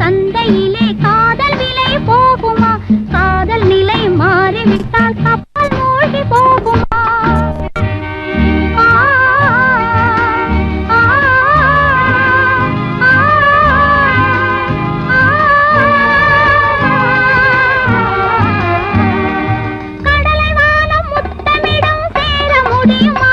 சந்தையிலே காதல் விலை போகுமா காதல் நிலை மாறிவிட்டால் கப்பல் மூழ்கி போகுமா கடலை வானம் முத்தமிடம் சேர முடியுமா